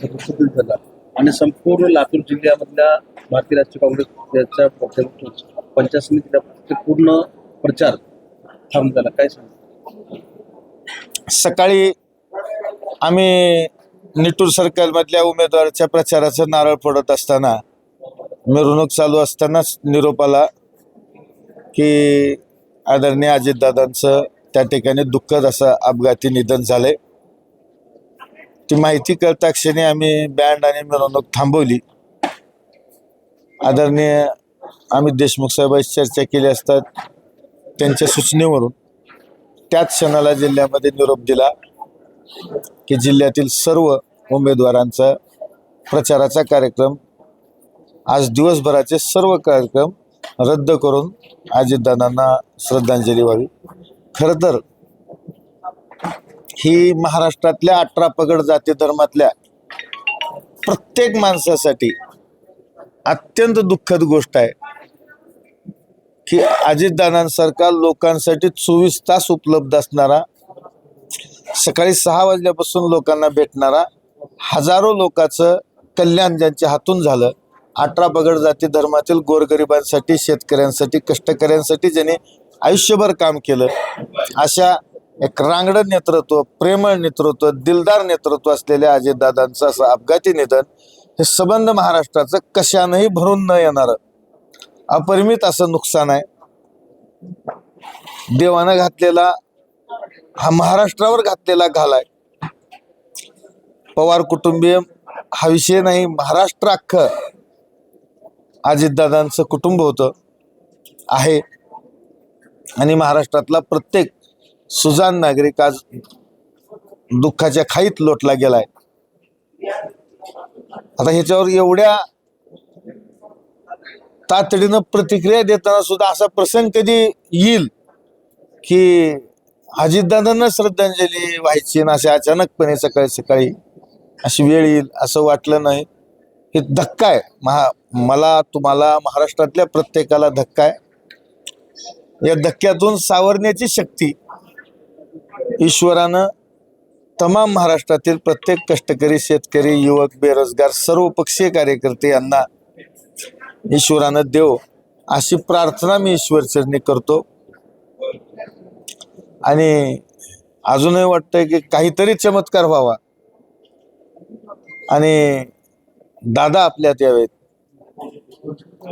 त्यांचा मृत्यू झाला. आणि संपूर्ण लातूर जिल्ह्यामधल्या भारतीय राष्ट्रीय काँग्रेसच्या पक्षातून पंचायत समितीला पूर्ण प्रचार थांब झाला. काय सांग सकाळी आम्ही निटूर सर्कलमधल्या उमेदवाराच्या प्रचाराचं नारळ फोडत असताना मिरवणूक चालू असतानाच निरोप आला की आदरणीय अजितदादांचं त्या ठिकाणी दुःखद असं अपघाती निधन झालंय. ती माहिती कळता क्षणी आम्ही बँड आणि मिरवणूक थांबवली. आदरणीय अमित देशमुख साहेबांशी चर्चा केली असतात त्यांच्या सूचनेवरून. त्याच क्षणाला जिल्ह्यामध्ये निरोप दिला की जिल्ह्यातील सर्व उमेदवारांचा प्रचाराचा कार्यक्रम आज दिवसभराचे सर्व कार्यक्रम रद्द करून अजितदादांना श्रद्धांजली व्हावी. खरं तर ही महाराष्ट्रातल्या अठरा पगड जाती धर्मातल्या प्रत्येक माणसासाठी अत्यंत दुःखद गोष्ट आहे की अजितदादांसारखा लोकांसाठी चोवीस तास उपलब्ध असणारा सकाळी सहा वाजल्यापासून लोकांना भेटणारा हजारो लोकांचं कल्याण ज्यांच्या हातून झालं अठरा पगड जाती धर्मातील गोरगरिबांसाठी शेतकऱ्यांसाठी कष्टकऱ्यांसाठी ज्यांनी आयुष्यभर काम केलं अशा एक रांगडं नेतृत्व प्रेमळ नेतृत्व दिलदार नेतृत्व असलेल्या अजितदादांचं असं अपघाती निधन हे संबंध महाराष्ट्राचं कशानंही भरून न येणारं अपरिमित असं नुकसान आहे. देवानं घातलेला हा महाराष्ट्रावर घातलेला घाल आहे. पवार कुटुंबीय हा विषय नाही महाराष्ट्र अख्खं अजितदादांचं कुटुंब होतं आहे. आणि महाराष्ट्रातला प्रत्येक सुजान नागरिक आज दुःखाच्या खाईत लोटला गेलाय. आता ह्याच्यावर एवढ्या तातडीनं प्रतिक्रिया देताना सुद्धा असा प्रसंग कधी येईल की अजितदादांना श्रद्धांजली व्हायची ना असे अचानकपणे सकाळी सकाळी अशी वेळ येईल असं वाटलं नाही. हे धक्का आहे. महा मला तुम्हाला महाराष्ट्रातल्या प्रत्येकाला धक्का आहे. या धक्क्यातून सावरण्याची शक्ती ईश्वरानं तमाम महाराष्ट्रातील प्रत्येक कष्टकरी शेतकरी युवक बेरोजगार सर्व पक्षीय कार्यकर्ते यांना ईश्वरानं देव अशी प्रार्थना मी ईश्वरचरणी करतो. आणि अजूनही वाटतंय की काहीतरी चमत्कार व्हावा. आणि दादा आपल्यात यावेत.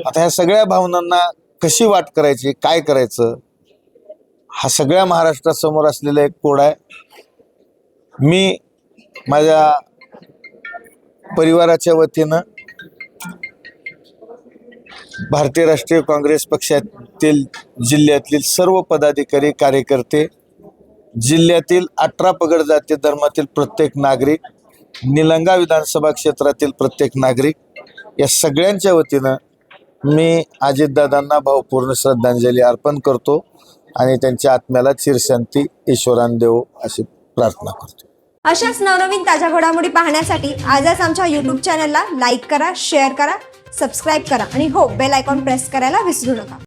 आता ह्या सगळ्या भावनांना कशी वाट करायची काय करायचं? हा सगळ्या महाराष्ट्रासमोर असलेला एक कोड आहे. मी माझ्या परिवाराच्या वतीनं भारतीय राष्ट्रीय काँग्रेस पक्षातील जिल्ह्यातील सर्व पदाधिकारी कार्यकर्ते जिल्ह्यातील अठरा पगड जाती धर्मातील प्रत्येक नागरिक निलंगा विधानसभा क्षेत्रातील प्रत्येक नागरिक या सगळ्यांच्या वतीनं मी अजितदादांना भावपूर्ण श्रद्धांजली अर्पण करतो. आणि त्यांच्या आत्म्याला चिरशांती ईश्वरान देव अशी प्रार्थना करतो. अशाच नवनवीन ताज्या घडामोडी पाहण्यासाठी आजच आमच्या युट्यूब चॅनलला लाईक करा शेअर करा सबस्क्राईब करा आणि हो बेल आयकॉन प्रेस करायला विसरू नका.